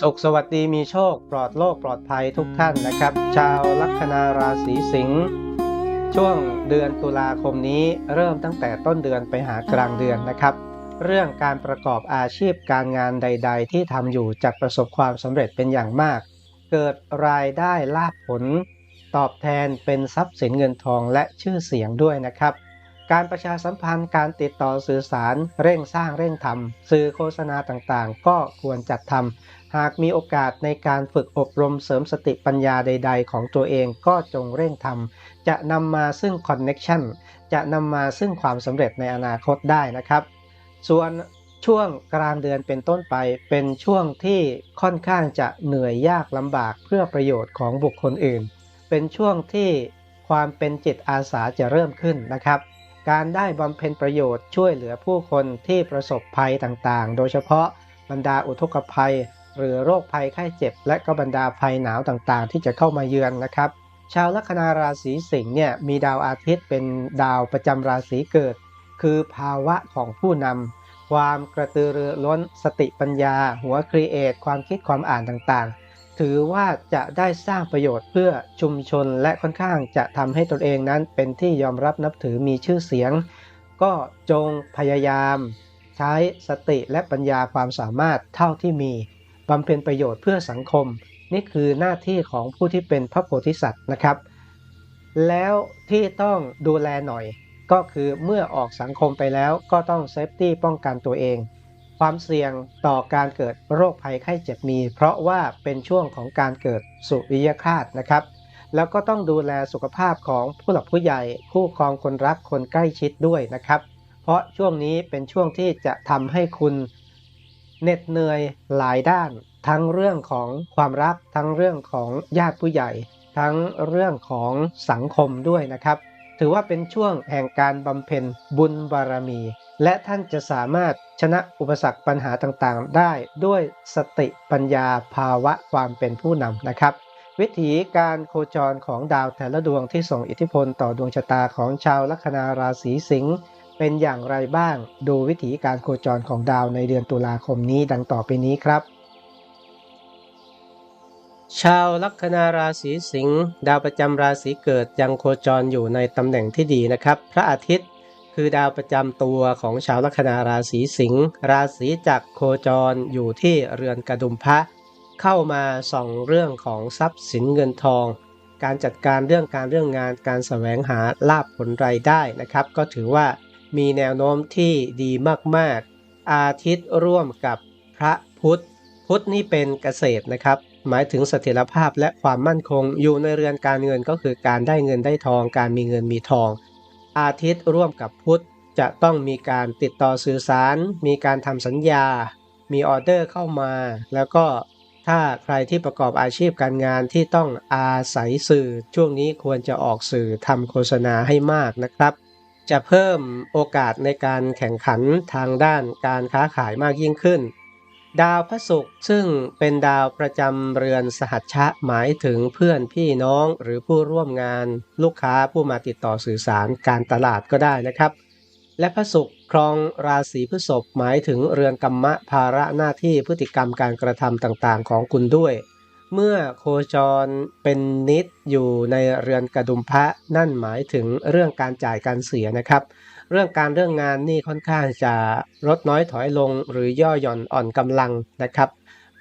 สุขสวัสดีมีโชคปลอดโลกปลอดภัยทุกท่านนะครับ ชาวลัคนาราศีสิงห์ช่วงเดือนตุลาคมนี้เริ่มตั้งแต่ต้นเดือนไปหากลางเดือนนะครับ เรื่องการประกอบอาชีพการงานใด ๆ ที่ทำอยู่จะประสบความสำเร็จเป็นอย่างมาก เกิดรายได้ลาภผล ตอบแทนเป็นทรัพย์สินเงินทองและชื่อเสียงด้วยนะครับการประชาสัมพันธ์การติดต่อสื่อสารเร่งสร้างเร่งทำสื่อโฆษณาต่างๆ ก็ควรจัดทำ หากมีโอกาสในการฝึกอบรมเสริมสติปัญญาใด ๆ ของตัวเองก็จงเร่งทำจะนำมาซึ่งคอนเน็ชันจะนำมาซึ่งความสำเร็จในอนาคตได้นะครับ ส่วนช่วงกลางเดือนเป็นต้นไปเป็นช่วงที่ค่อนข้างจะเหนื่อยยากลำบากเพื่อประโยชน์ของบุคคลอื่น เป็นช่วงที่ความเป็นจิตอาสาจะเริ่มขึ้นนะครับ การได้บำเพ็ญประโยชน์ช่วยเหลือผู้คนที่ประสบภัยต่างๆ โดยเฉพาะบรรดาอุทกภัย หรือโรคภัยไข้เจ็บ และก็บรรดาภัยหนาวต่างๆ ที่จะเข้ามาเยือนนะครับ ชาวลัคนาราศีสิงห์เนี่ยมีดาวอาทิตย์เป็นดาวประจำราศีเกิด คือภาวะของผู้นำความกระตือรือร้นสติปัญญา หัวครีเอทความคิดความอ่านต่างๆ ถือว่าจะได้สร้างประโยชน์เพื่อชุมชนและค่อนข้างจะทำให้ตนเองนั้นเป็นที่ยอมรับนับถือมีชื่อเสียง ก็จงพยายาม ใช้สติและปัญญาความสามารถเท่าที่มี บำเพ็ญประโยชน์เพื่อสังคม นี่คือหน้าที่ของผู้ที่เป็นพระโพธิสัตว์นะครับ แล้วที่ต้องดูแลหน่อย ก็คือเมื่อออกสังคมไปแล้วก็ต้องเซฟตี้ป้องกันตัวเอง ความเสี่ยงต่อการเกิดโรคภัยไข้เจ็บมี เพราะว่าเป็นช่วงของการเกิดสุริยคาสนะครับ แล้วก็ต้องดูแลสุขภาพของผู้หลักผู้ใหญ่ คู่ครองคนรักคนใกล้ชิดด้วยนะครับ เพราะช่วงนี้เป็นช่วงที่จะทำให้คุณ เหน็ดเหนื่อยหลายด้าน ทั้งเรื่องของความรัก ทั้งเรื่องของญาติผู้ใหญ่ ทั้งเรื่องของสังคมด้วยนะครับ ถือว่าเป็นช่วงแห่งการบำเพ็ญบุญบารมี และท่านจะสามารถชนะอุปสรรคปัญหาต่างๆ ได้ด้วยสติปัญญาภาวะความเป็นผู้นำนะครับวิถีการโคจรของดาวแต่ละดวงที่ส่งอิทธิพลต่อดวงชะตาของชาวลัคนาราศีสิงห์ เป็นอย่างไรบ้าง ดูวิถีการโคจรของดาวในเดือนตุลาคมนี้ดังต่อไปนี้ครับ ชาวลัคนาราศีสิงห์ดาวประจำราศีเกิดยังโคจรอยู่ในตำแหน่งที่ดีนะครับ พระอาทิตย์คือดาวประจำตัวของชาวลัคนาราศีสิงห์ราศีจักรโคจรอยู่ที่เรือนกระดุมพระ เข้ามาส่องเรื่องของทรัพย์สินเงินทอง การจัดการเรื่องการเรื่องงานการแสวงหาลาภผลรายได้นะครับ ก็ถือว่า มีแนวโน้มที่ดีมากๆ อาทิตย์ร่วมกับพระพุธพุธนี่เป็นเกษตรนะครับ หมายถึงเสถียรภาพและความมั่นคงอยู่ในเรือนการเงินก็คือการได้เงินได้ทอง การมีเงินมีทอง อาทิตย์ร่วมกับพุธจะต้องมีการติดต่อสื่อสาร มีการทำสัญญา มีออเดอร์เข้ามา แล้วก็ถ้าใครที่ประกอบอาชีพการงานที่ต้องอาศัยสื่อ ช่วงนี้ควรจะออกสื่อทำโฆษณาให้มากนะครับ จะเพิ่มโอกาสในการแข่งขันทางด้านการค้าขายมากยิ่งขึ้น ดาวพระศุกร์ซึ่งเป็นดาวประจำเรือนสหัชชะหมายถึงเพื่อนพี่น้องหรือผู้ร่วมงาน ลูกค้าผู้มาติดต่อสื่อสารการตลาดก็ได้นะครับ และพระศุกร์ครองราศีพฤษภหมายถึงเรือนกรรมะภาระหน้าที่พฤติกรรมการกระทำต่างๆ ของคุณด้วย เมื่อโคจรเป็นนิดอยู่ในเรือนกระดุมพระนั่นหมายถึงเรื่องการจ่ายการเสียนะครับ เรื่องการเรื่องงานนี่ค่อนข้างจะลดน้อยถอยลงหรือย่อหย่อนอ่อนกำลังนะครับ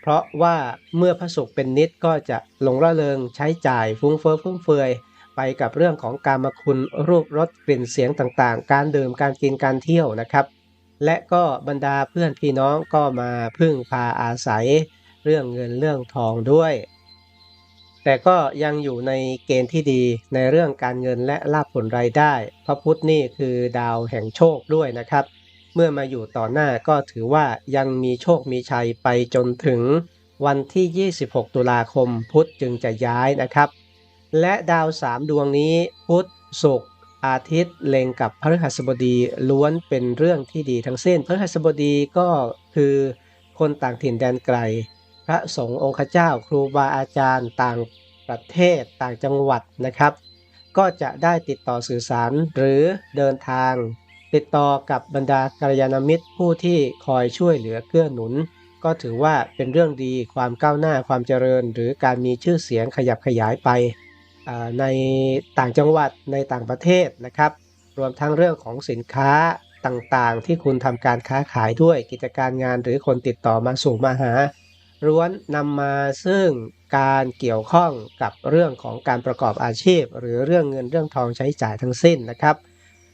เพราะว่าเมื่อพระศุกร์เป็นนิดก็จะหลงระเริงใช้จ่ายฟุ้งเฟ้อฟุ่มเฟือยไปกับเรื่องของการมาคุณรูปรสกลิ่นเสียงต่างๆ การดื่มการกินการเที่ยวนะครับ และก็บรรดาเพื่อนพี่น้องก็มาพึ่งพาอาศัย เรื่องเงินเรื่องทองด้วย แต่ก็ยังอยู่ในเกณฑ์ที่ดีในเรื่องการเงินและลาภผลรายได้ พระพุธนี่คือดาวแห่งโชคด้วยนะครับ เมื่อมาอยู่ต่อหน้าก็ถือว่ายังมีโชคมีชัยไปจนถึงวันที่ 26 ตุลาคมพุธจึงจะย้ายนะครับ และดาวสามดวงนี้พุธศุกร์อาทิตย์เล็งกับพฤหัสบดีล้วนเป็นเรื่องที่ดีทั้งสิ้นพฤหัสบดีก็คือคนต่างถิ่นแดนไกล พระสงฆ์องค์เจ้า ครูบาอาจารย์ต่างประเทศต่างจังหวัดนะครับ ก็จะได้ติดต่อสื่อสารหรือเดินทาง ติดต่อกับบรรดากัลยาณมิตรผู้ที่คอยช่วยเหลือเกื้อหนุน ก็ถือว่าเป็นเรื่องดีความก้าวหน้าความเจริญ หรือการมีชื่อเสียงขยับขยายไปในต่างจังหวัดในต่างประเทศนะครับ รวมทั้งเรื่องของสินค้าต่างๆ ที่คุณทำการค้าขายด้วยกิจการงานหรือคนติดต่อมาสู่มาหา ล้วนนำมาซึ่งการเกี่ยวข้องกับเรื่องของการประกอบอาชีพ หรือเรื่องเงินเรื่องทองใช้จ่ายทั้งสิ้นนะครับ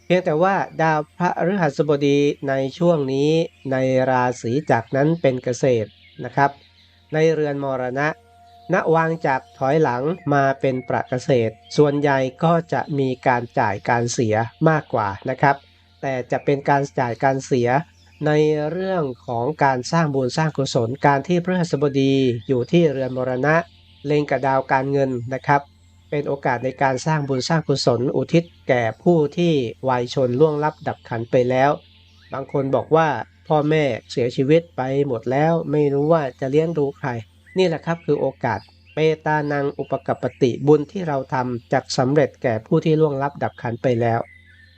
เพียงแต่ว่าดาวพระฤหัสบดีในช่วงนี้ในราศีจักนั้นเป็นเกษตรนะครับ ในเรือนมรณะณวางจากถอยหลังมาเป็นประเกษตร ส่วนใหญ่ก็จะมีการจ่ายการเสียมากกว่านะครับ แต่จะเป็นการจ่ายการเสีย ในเรื่องของการสร้างบุญสร้างกุศลการที่พฤหัสบดีอยู่ที่เรือนมรณะ เล็งกับดาวการเงินนะครับ เป็นโอกาสในการสร้างบุญสร้างกุศลอุทิศแก่ผู้ที่วัยชนล่วงลับดับขันไปแล้ว บางคนบอกว่าพ่อแม่เสียชีวิตไปหมดแล้วไม่รู้ว่าจะเลี้ยงดูใคร นี่แหละครับคือโอกาสเปตานังอุปกัปติบุญที่เราทำจากสำเร็จแก่ผู้ที่ล่วงลับดับขันไปแล้ว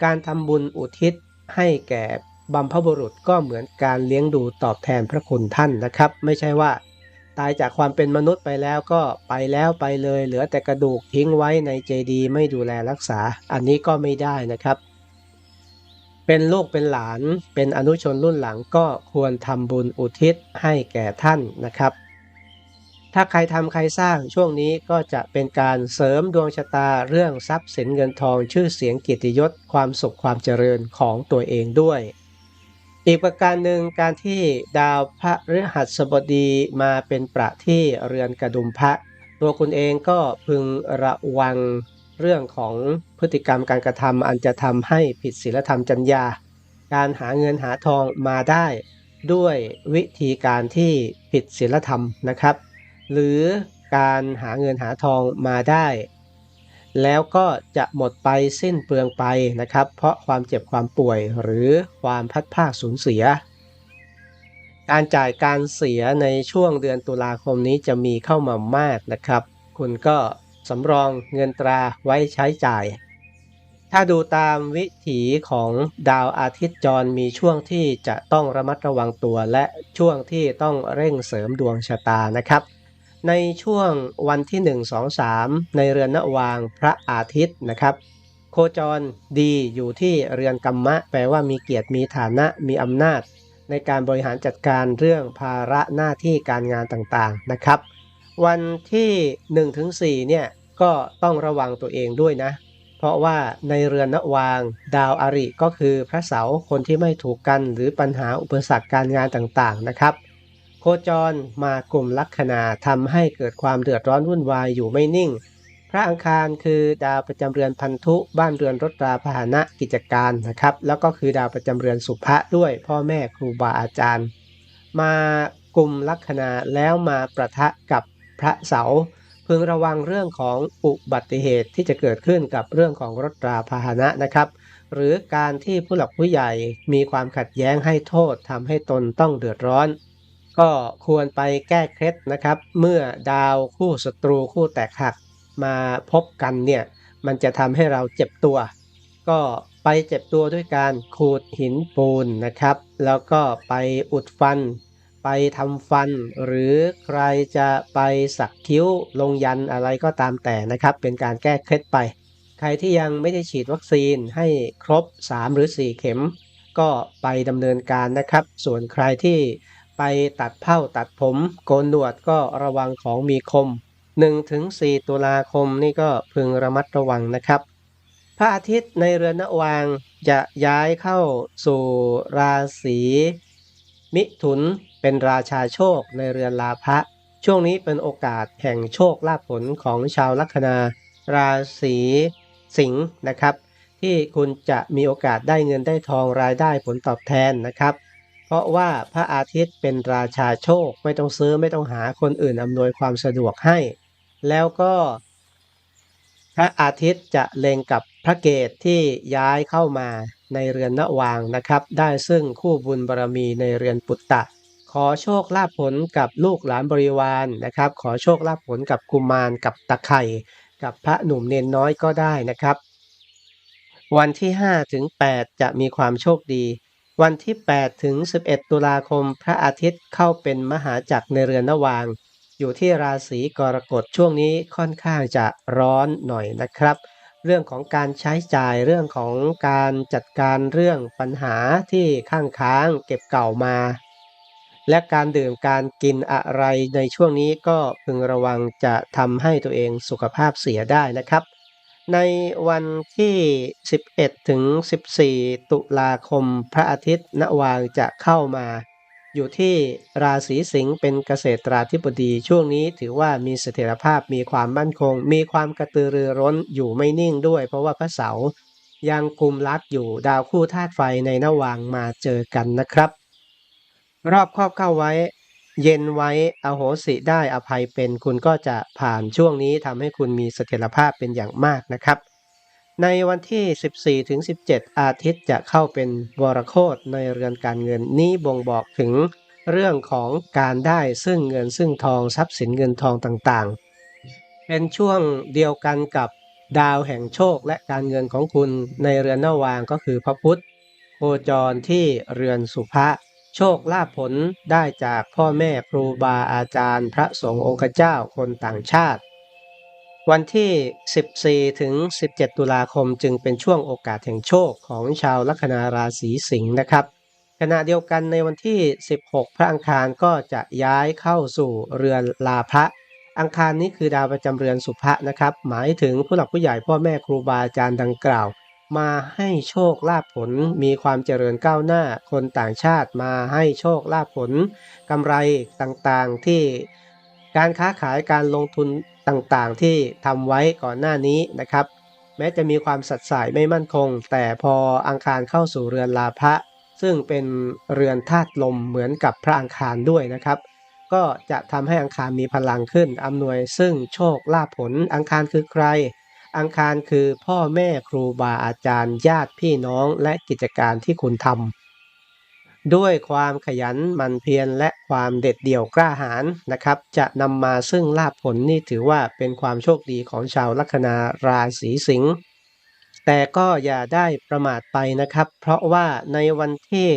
การทำบุญอุทิศให้แก่ บัมพบุรุษก็เหมือนการเลี้ยงดูตอบแทนพระคุณท่านนะครับ ไม่ใช่ว่า ตายจากความเป็นมนุษย์ไปแล้วก็ไปแล้วไปเลย เหลือแต่กระดูกทิ้งไว้ในเจดีย์ไม่ดูแลรักษา อันนี้ก็ไม่ได้นะครับ เป็นลูกเป็นหลาน เป็นอนุชนรุ่นหลังก็ควรทำบุญอุทิศให้แก่ท่านนะครับ ถ้าใครทำใครสร้างช่วงนี้ก็จะเป็นการเสริมดวงชะตาเรื่องทรัพย์สินเงินทองชื่อเสียงเกียรติยศความสุขความเจริญของตัวเองด้วย อีกประการหนึ่งการที่ดาวพระฤหัสบดีมาเป็นประที่เรือนกระดุมพระ ตัวคุณเองก็พึงระวังเรื่องของพฤติกรรมการกระทำอันจะทำให้ผิดศีลธรรมจรรยาการหาเงินหาทองมาได้ ด้วยวิธีการที่ผิดศีลธรรมนะครับ หรือการหาเงินหาทองมาได้ แล้วก็จะหมดไปสิ้นเปลืองไปนะครับ เพราะความเจ็บความป่วยหรือความพัดภาคสูญเสีย การจ่ายการเสียในช่วงเดือนตุลาคมนี้จะมีเข้ามามากนะครับ คุณก็สำรองเงินตราไว้ใช้จ่าย ถ้าดูตามวิถีของดาวอาทิตย์จรมีช่วงที่จะต้องระมัดระวังตัวและช่วงที่ต้องเร่งเสริมดวงชะตานะครับ ในช่วงวันที่ 1 2 3 ในเรือนนวางพระอาทิตย์นะครับ โคจรดีอยู่ที่เรือนกรรมะ แปลว่ามีเกียรติมีฐานะมีอำนาจ ในการบริหารจัดการเรื่องภาระหน้าที่การงานต่างๆนะครับ วันที่1ถึง4เนี่ยก็ต้องระวังตัวเองด้วยนะ เพราะว่าในเรือนนวางดาวอาริก็คือพระเสาคนที่ไม่ถูกกันหรือปัญหาอุปสรรคการงานต่างๆนะครับ โคจรมากลุ่มลัคนาทำให้เกิดความเดือดร้อนวุ่นวายอยู่ไม่นิ่ง พระอังคารคือดาวประจำเรือนพันธุ บ้านเรือนรถราพาหนะกิจการนะครับ แล้วก็คือดาวประจำเรือนสุภะด้วยพ่อแม่ครูบาอาจารย์ มากลุ่มลัคนาแล้วมาประทะกับพระเสาพึงระวังเรื่องของอุบัติเหตุที่จะเกิดขึ้นกับเรื่องของรถราพาหนะนะครับ หรือการที่ผู้หลักผู้ใหญ่มีความขัดแย้งให้โทษทำให้ตนต้องเดือดร้อน ก็ควรไปแก้เคล็ดนะครับ เมื่อดาวคู่ศัตรูคู่แตกหักมาพบกันเนี่ยมันจะทำให้เราเจ็บตัว ก็ไปเจ็บตัวด้วยการขูดหินปูนนะครับ แล้วก็ไปอุดฟัน ไปทำฟัน หรือใครจะไปสักคิ้วลงยันอะไรก็ตามแต่นะครับ เป็นการแก้เคล็ดไป ใครที่ยังไม่ได้ฉีดวัคซีนให้ครบ 3 หรือ 4 เข็ม ก็ไปดำเนินการนะครับ ส่วนใครที่ ไปตัดเผ้าตัดผมโกนหนวดก็ระวังของมีคม 1-4 ตุลาคมนี่ก็พึงระมัดระวังนะครับ พระอาทิตย์ในเรือนนวางจะย้ายเข้าสู่ราศีมิถุนเป็นราชาโชคในเรือนลาภะช่วงนี้เป็นโอกาสแห่งโชคลาภผลของชาวลัคนา ราศีสิงห์นะครับ ที่คุณจะมีโอกาสได้เงินได้ทองรายได้ผลตอบแทนนะครับ ราะว่าพระอาทิตย์เป็นราชาโชคไม่ต้องซื้อไม่ต้องหาคนอื่นอำนวยความสะดวกให้ แล้วก็พระอาทิตย์จะเล็งกับพระเกตที่ย้ายเข้ามาในเรือนนวางนะครับ ได้ซึ่งคู่บุญบารมีในเรือนปุตตะ ขอโชคลาภผลกับลูกหลานบริวารนะครับ ขอโชคลาภผลกับกุมารกับตะไคร่กับพระหนุ่มเนนน้อยก็ได้นะครับ วันที่5ถึง8จะมีความโชคดี วันที่ 8 ถึง 11 ตุลาคม พระอาทิตย์เข้าเป็นมหาจักรในเรือนนวาง อยู่ที่ราศีกรกฎช่วงนี้ค่อนข้างจะร้อนหน่อยนะครับ เรื่องของการใช้จ่ายเรื่องของการจัดการเรื่องปัญหาที่ข้างค้างเก็บเก่ามา และการดื่มการกินอะไรในช่วงนี้ก็พึงระวังจะทำให้ตัวเองสุขภาพเสียได้นะครับ ในวันที่ 11 ถึง 14 ตุลาคมพระอาทิตย์ณวางจะเข้ามา อยู่ที่ราศีสิงห์เป็นเกษตราธิบดีช่วงนี้ถือว่ามีเสถียรภาพมีความมั่นคง มีความกระตือรือร้นอยู่ไม่นิ่งด้วย เพราะว่าพระเสาร์ยังกุมลักอยู่ดาวคู่ธาตุไฟในนวางมาเจอกันนะครับ รอบครอบเข้าไว้ เย็นไว้อโหสิได้อภัยเป็น คุณก็จะผ่านช่วงนี้ทำให้คุณมีเสถียรภาพเป็นอย่างมากนะครับ ในวันที่ 14ถึง17 อาทิตย์จะเข้าเป็นวรโคตในเรือนการเงินนี้บ่งบอกถึงเรื่องของการได้ซึ่งเงินซึ่งทองทรัพย์สินเงินทองต่างๆ เป็นช่วงเดียวกันกับดาวแห่งโชคและการเงินของคุณในเรือนนาวางก็คือพระพุธโคจรที่เรือนสุภะ โชคลาภผลได้จากพ่อแม่ครูบาอาจารย์ พระสงฆ์องค์เจ้าคนต่างชาติ วันที่ 14 ถึง 17 ตุลาคมจึงเป็นช่วงโอกาสแห่งโชคของชาวลัคนาราศีสิงห์นะครับขณะเดียวกันในวันที่ 16 พระอังคารก็จะย้ายเข้าสู่เรือนลาภะอังคารนี้คือดาวประจำเรือนสุภะนะครับ หมายถึงผู้หลักผู้ใหญ่พ่อแม่ครูบาอาจารย์ดังกล่าว มาให้โชคลาภผล มีความเจริญก้าวหน้า คนต่างชาติมาให้โชคลาภผลกำไรต่างๆที่การค้าขายการลงทุนต่างๆ ที่ทำไว้ก่อนหน้านี้นะครับ แม้จะมีความสัดสายไม่มั่นคง แต่พออังคารเข้าสู่เรือนลาภะซึ่งเป็นเรือนธาตุลมเหมือนกับพระอังคารด้วยนะครับ ก็จะทำให้อังคารมีพลังขึ้นอำนวยซึ่งโชคลาภผลอังคารคือใคร อังคารคือพ่อแม่ครูบาอาจารย์ญาติพี่น้องและกิจการที่คุณทำด้วยความขยันหมั่นเพียรและความเด็ดเดี่ยวกล้าหาญนะครับ จะนำมาซึ่งลาภผลนี่ถือว่าเป็นความโชคดีของชาวลัคนาราศีสิงห์แต่ก็อย่าได้ประมาทไปนะครับ เพราะว่าในวันที่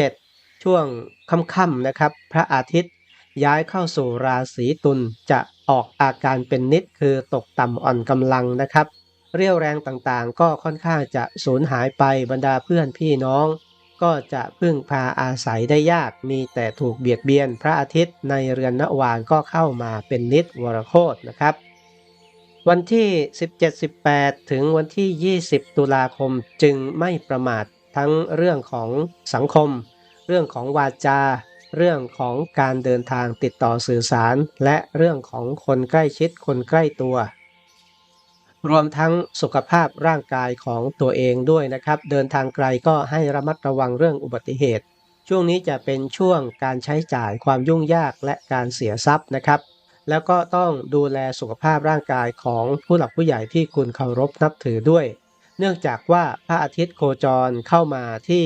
17 ช่วงค่ำๆนะครับ พระอาทิตย์ ย้ายเข้าสู่ราศีตุลจะออกอาการเป็นนิดคือตกต่ำอ่อนกำลังนะครับ เรี่ยวแรงต่างๆ ก็ค่อนข้างจะสูญหายไปบรรดาเพื่อนพี่น้อง ก็จะพึ่งพาอาศัยได้ยากมีแต่ถูกเบียดเบียนพระอาทิตย์ในเรือนนวางก็เข้ามาเป็นนิดวรโคตนะครับ วันที่ 17-18 ถึงวันที่ 20 ตุลาคมจึงไม่ประมาททั้งเรื่องของสังคม เรื่องของวาจา เรื่องของการเดินทางติดต่อสื่อสาร และเรื่องของคนใกล้ชิดคนใกล้ตัว รวมทั้งสุขภาพร่างกายของตัวเองด้วยนะครับ เดินทางไกลก็ให้ระมัดระวังเรื่องอุบัติเหตุ ช่วงนี้จะเป็นช่วงการใช้จ่ายความยุ่งยากและการเสียทรัพย์นะครับ แล้วก็ต้องดูแลสุขภาพร่างกายของผู้หลักผู้ใหญ่ที่คุณเคารพนับถือด้วย เนื่องจากว่าพระอาทิตย์โคจรเข้ามาที่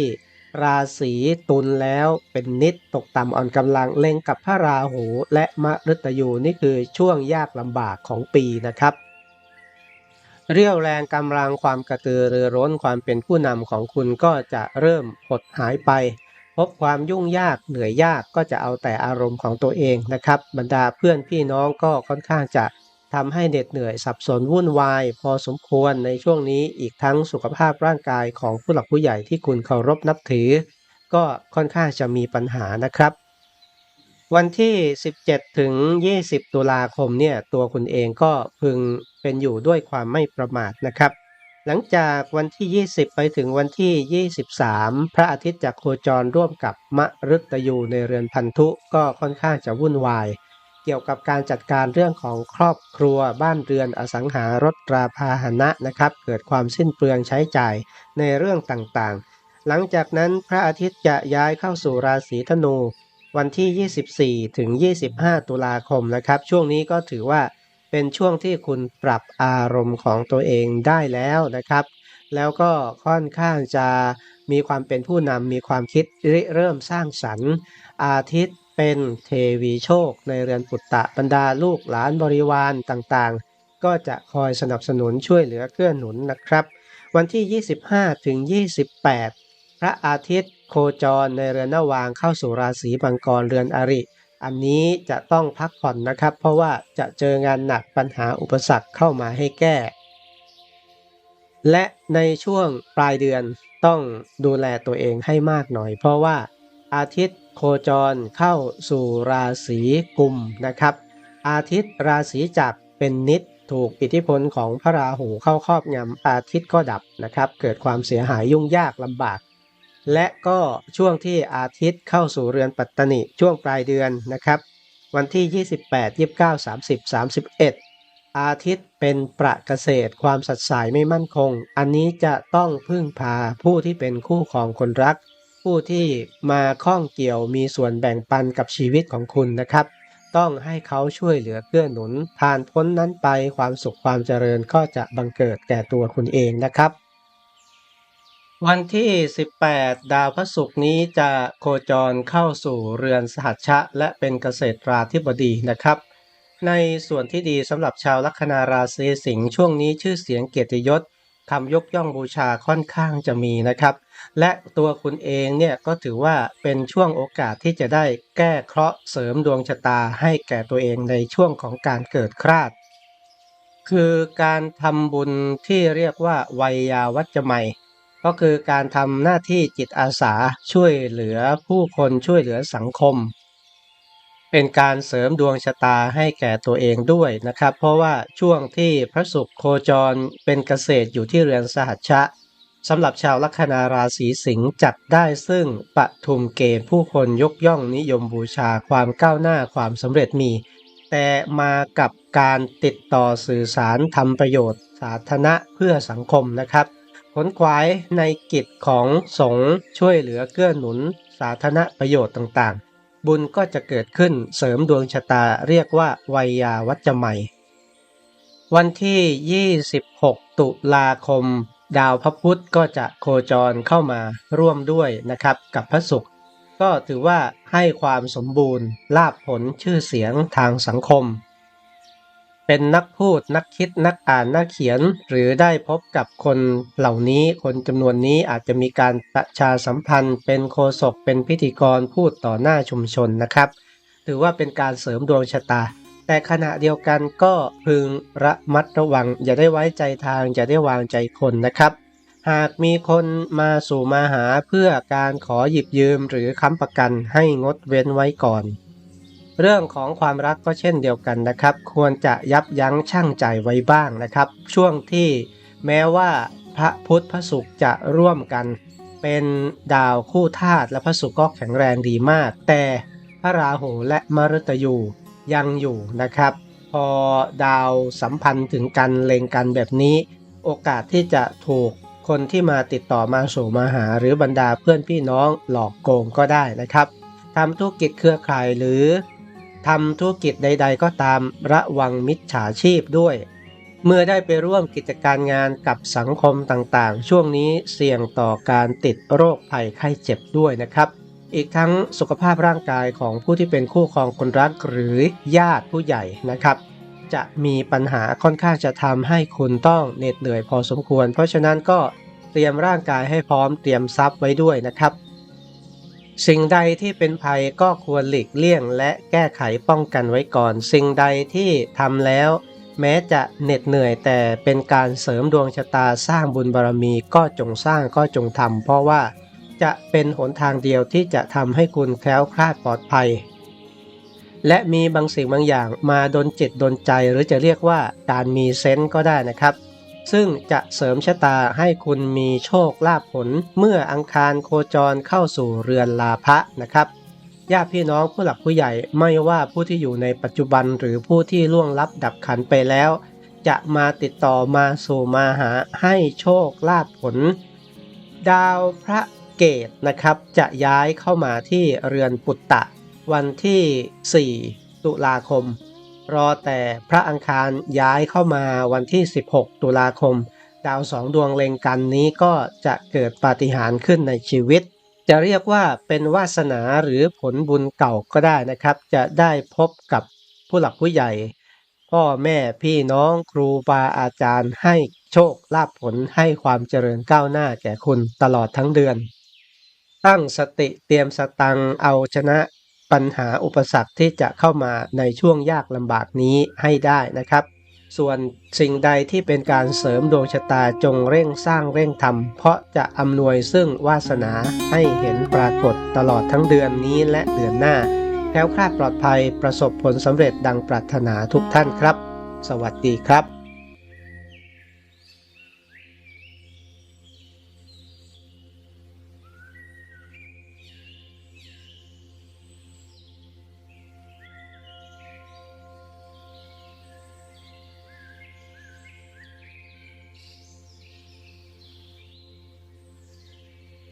ราศีตุลแล้วเป็นนิดตกต่ำอ่อนกำลังเล็งกับพระราหูและมฤตยูนี่คือช่วงยากลำบากของปีนะครับ เรี่ยวแรงกำลังความกระตือรือร้นความเป็นผู้นำของคุณก็จะเริ่มหดหายไป พบความยุ่งยากเหนื่อยยากก็จะเอาแต่อารมณ์ของตัวเองนะครับ บรรดาเพื่อนพี่น้องก็ค่อนข้างจะ ทำให้เหน็ดเหนื่อยสับสนวุ่นวาย พอสมควรในช่วงนี้อีกทั้งสุขภาพร่างกายของผู้หลักผู้ใหญ่ที่คุณเคารพนับถือ ก็ค่อนข้างจะมีปัญหานะครับ วันที่ 17 ถึง 20 ตุลาคมเนี่ยตัวคุณเองก็พึงเป็นอยู่ด้วยความไม่ประมาทนะครับ หลังจากวันที่ 20 ไปถึงวันที่ 23 พระอาทิตย์จะโคจรร่วมกับมฤตยูในเรือนพันธุก็ค่อนข้างจะวุ่นวาย เกี่ยวกับการจัดการเรื่องของครอบครัวบ้านเรือนอสังหารถตราพาหนะนะครับ เกิดความสิ้นเปลืองใช้จ่ายในเรื่องต่างๆ หลังจากนั้นพระอาทิตย์จะย้ายเข้าสู่ราศีธนู วันที่ 24 ถึง 25 ตุลาคมนะครับ ช่วงนี้ก็ถือว่าเป็นช่วงที่คุณปรับอารมณ์ของตัวเองได้แล้วนะครับ แล้วก็ค่อนข้างจะมีความเป็นผู้นำมีความคิดริเริ่มสร้างสรรค์ อาทิตย์ เป็นเทวีโชคในเรือนปุตตะบรรดาลูกหลานบริวารต่างๆ ก็จะคอยสนับสนุนช่วยเหลือเกื้อหนุนนะครับ วันที่ 25ถึง28 พระอาทิตย์โคจรในเรือนนวางเข้าสู่ราศีมังกรเรือนอริ อันนี้จะต้องพักผ่อนนะครับ เพราะว่าจะเจองานหนักปัญหาอุปสรรคเข้ามาให้แก้ และในช่วงปลายเดือนต้องดูแลตัวเองให้มากหน่อย เพราะว่าอาทิตย์ โคจรเข้าสู่ราศีกุมนะครับ อาทิตย์ราศีจักรเป็นนิดถูกอิทธิพลของพระราหูเข้าครอบงำอาทิตย์ก็ดับนะครับ เกิดความเสียหายยุ่งยากลำบาก และก็ช่วงที่อาทิตย์เข้าสู่เรือนปัตตนิช่วงปลายเดือนนะครับ วันที่ 28 29 30 31 อาทิตย์เป็นประเกษตรความสัตย์สายไม่มั่นคง อันนี้จะต้องพึ่งพาผู้ที่เป็นคู่ของคนรัก ผู้ที่มาข้องเกี่ยวมีส่วนแบ่งปันกับชีวิตของคุณนะครับ ต้องให้เขาช่วยเหลือเกื้อหนุนผ่านพ้นนั้นไปความสุขความเจริญก็จะบังเกิดแก่ตัวคุณเองนะครับ วันที่ 18 ดาวพระศุกร์นี้จะโคจรเข้าสู่เรือนสหัชชะ และเป็นเกษตราธิบดีนะครับ ในส่วนที่ดีสำหรับชาวลัคนาราศีสิงห์ช่วงนี้ชื่อเสียงเกียรติยศ คำยกย่องบูชาค่อนข้างจะมีนะครับ และตัวคุณเองเนี่ยก็ถือว่าเป็นช่วงโอกาสที่จะได้แก้เคราะห์เสริมดวงชะตาให้แก่ตัวเองในช่วงของการเกิดคราดคือการทำบุญที่เรียกว่าวัยยาวัจจะใหม่ก็คือการทำหน้าที่จิตอาสาช่วยเหลือผู้คนช่วยเหลือสังคม เป็นการเสริมดวงชะตาให้แก่ตัวเองด้วยนะครับ เพราะว่าช่วงที่พระศุกร์โคจรเป็นเกษตรอยู่ที่เรือนสหัชชะสำหรับชาวลัคนาราศีสิงห์จัดได้ซึ่งปทุมเกณฑ์ผู้คนยกย่องนิยมบูชาความก้าวหน้าความสำเร็จมี แต่มากับการติดต่อสื่อสารทำประโยชน์ สาธารณะเพื่อสังคมนะครับผลขวายในกิจของสงฆ์ช่วยเหลือเกื้อหนุนสาธารณประโยชน์ต่าง บุญก็จะเกิดขึ้นเสริมดวงชะตาเรียกว่าวัยาวัจจะใหม่ วันที่ 26 ตุลาคม ดาวพระพุธก็จะโคจรเข้ามาร่วมด้วยนะครับกับพระศุกร์ก็ถือว่าให้ความสมบูรณ์ลาบผลชื่อเสียงทางสังคม เป็นนักพูดนักคิดนักอ่านนักเขียน หรือได้พบกับคนเหล่านี้คนจำนวนนี้อาจจะมีการประชาสัมพันธ์ เป็นโฆษกเป็นพิธีกรพูดต่อหน้าชุมชนนะครับถือว่าเป็นการเสริมดวงชะตา แต่ขณะเดียวกันก็พึงระมัดระวัง อย่าได้ไว้ใจทาง อย่าได้วางใจคนนะครับ หากมีคนมาสู่มาหาเพื่อการขอหยิบยืมหรือค้ำประกันให้งดเว้นไว้ก่อน เรื่องของความรักก็เช่นเดียวกันนะครับ ควรจะยับยั้งชั่งใจไว้บ้างนะครับ ช่วงที่แม้ว่าพระพุทธพระศุกร์จะร่วมกัน เป็นดาวคู่ธาตุและพระศุกร์ก็แข็งแรงดีมาก แต่พระราหูและมฤตยูยังอยู่นะครับ พอดาวสัมพันธ์ถึงกันเล็งกันแบบนี้ โอกาสที่จะถูกคนที่มาติดต่อมาสู่มาหา หรือบรรดาเพื่อนพี่น้องหลอกโกงก็ได้นะครับทำธุรกิจเครือข่ายหรือ ทำธุรกิจใด ๆ ก็ตามระวังมิจฉาชีพด้วย เมื่อได้ไปร่วมกิจการงานกับสังคมต่างๆ ช่วงนี้เสี่ยงต่อการติดโรคภัยไข้เจ็บด้วยนะครับ อีกทั้งสุขภาพร่างกายของผู้ที่เป็นคู่ครองคนรักหรือญาติผู้ใหญ่นะครับ จะมีปัญหาค่อนข้างจะทำให้คุณต้องเหน็ดเหนื่อยพอสมควร เพราะฉะนั้นก็เตรียมร่างกายให้พร้อมเตรียมทรัพย์ไว้ด้วยนะครับ สิ่งใดที่เป็นภัยก็ควรหลีกเลี่ยง และแก้ไขป้องกันไว้ก่อน สิ่งใดที่ทำแล้ว แม้จะเหน็ดเหนื่อยแต่เป็นการเสริมดวงชะตาสร้างบุญบารมีก็จงสร้างก็จงทำเพราะว่าจะเป็นหนทางเดียวที่จะทำให้คุณแคล้วคลาดปลอดภัย และมีบางสิ่งบางอย่างมาดนจิตดนใจหรือจะเรียกว่าการมีเซนส์ก็ได้นะครับ ซึ่งจะเสริมชะตาให้คุณมีโชคลาภผล เมื่ออังคารโคจรเข้าสู่เรือนลาภะนะครับญาติพี่น้องผู้หลักผู้ใหญ่ไม่ว่าผู้ที่อยู่ในปัจจุบันหรือผู้ที่ล่วงลับดับขันไปแล้ว จะมาติดต่อมาสู่มาหาให้โชคลาภผล ดาวพระเกตนะครับจะย้ายเข้ามาที่เรือนปุตตะ วันที่ 4 ตุลาคม รอแต่พระอังคารย้ายเข้ามาวันที่ 16 ตุลาคม ดาวสองดวงเล็งกันนี้ก็จะเกิดปาฏิหาริย์ขึ้นในชีวิต จะเรียกว่าเป็นวาสนาหรือผลบุญเก่าก็ได้นะครับ จะได้พบกับผู้หลักผู้ใหญ่ พ่อแม่พี่น้องครูบาอาจารย์ให้โชคลาภผลให้ความเจริญก้าวหน้าแก่คุณตลอดทั้งเดือน ตั้งสติเตรียมสตังเอาชนะ ปัญหาอุปสรรคที่จะเข้ามาในช่วงยากลำบากนี้ให้ได้นะครับ ส่วนสิ่งใดที่เป็นการเสริมดวงชะตาจงเร่งสร้างเร่งทำเพราะจะอำนวยซึ่งวาสนาให้เห็นปรากฏตลอดทั้งเดือนนี้และเดือนหน้าแคล้วคลาดปลอดภัยประสบผลสำเร็จดังปรารถนาทุกท่านครับ สวัสดีครับ